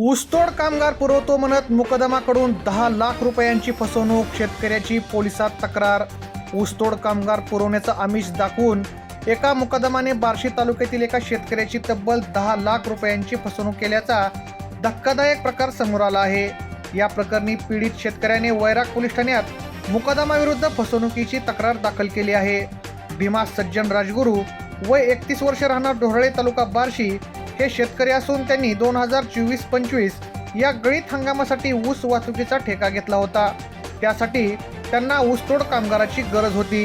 ऊसतोड कामगार पुरवतो म्हणत मुकदमाकडून दहा लाख रुपयांची फसवणूक शेतकऱ्याची पोलिसात तक्रार. ऊसतोड कामगार पुरवण्याचं आमिष दाखवून एका मुकदमाने बार्शी तालुक्यातील एका शेतकऱ्याची तब्बल दहा लाख रुपयांची फसवणूक केल्याचा धक्कादायक प्रकार समोर आला आहे. या प्रकरणी पीडित शेतकऱ्याने वैराग पोलीस ठाण्यात मुकदमाविरुद्ध फसवणुकीची तक्रार दाखल केली आहे. भीमा सज्जन राजगुरू वय एकतीस वर्ष राहणार ढोरळे तालुका बार्शी हे शेतकरी असून त्यांनी दोन हजार चोवीस पंचवीस या गळीत हंगामासाठी ऊस वाहतुकीचा ठेका घेतला होता. त्यासाठी त्यांना ऊसतोड कामगाराची गरज होती.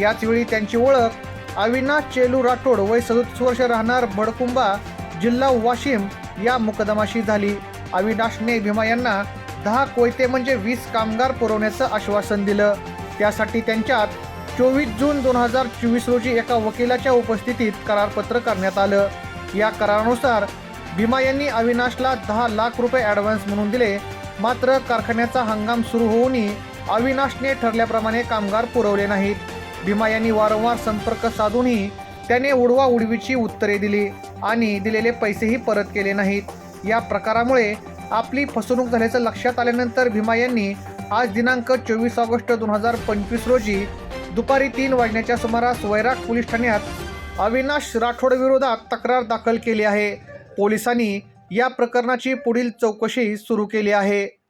याच वेळी त्यांची ओळख अविनाश चेलू राठोड वय सदतीस वर्ष राहणार भडकुंबा जिल्हा वाशिम या मुकदमाशी झाली. अविनाशने भीमा यांना दहा कोयते म्हणजे वीस कामगार पुरवण्याचं आश्वासन दिलं. त्यासाठी त्यांच्यात चोवीस जून दोन हजार चोवीस रोजी एका वकिलाच्या उपस्थितीत करारपत्र करण्यात आलं. या करारानुसार भीमा यांनी अविनाशला दहा लाख रुपये ॲडव्हान्स म्हणून दिले. मात्र कारखान्याचा हंगाम सुरू होऊनही अविनाशने ठरल्याप्रमाणे कामगार पुरवले नाहीत. भीमा यांनी वारंवार संपर्क साधूनही त्याने उडवा उडवीची उत्तरे दिली आणि दिलेले पैसेही परत केले नाहीत. या प्रकारामुळे आपली फसवणूक झाल्याचं लक्षात आल्यानंतर भीमा यांनी आज दिनांक चोवीस ऑगस्ट दोन हजार पंचवीस रोजी दुपारी तीन वाजण्याच्या सुमारास वैराग पोलीस ठाण्यात अविनाश राठोड विरोधात तक्रार दाखल केली आहे. पोलिसांनी या प्रकरणाची पुढील चौकशी सुरू केली आहे.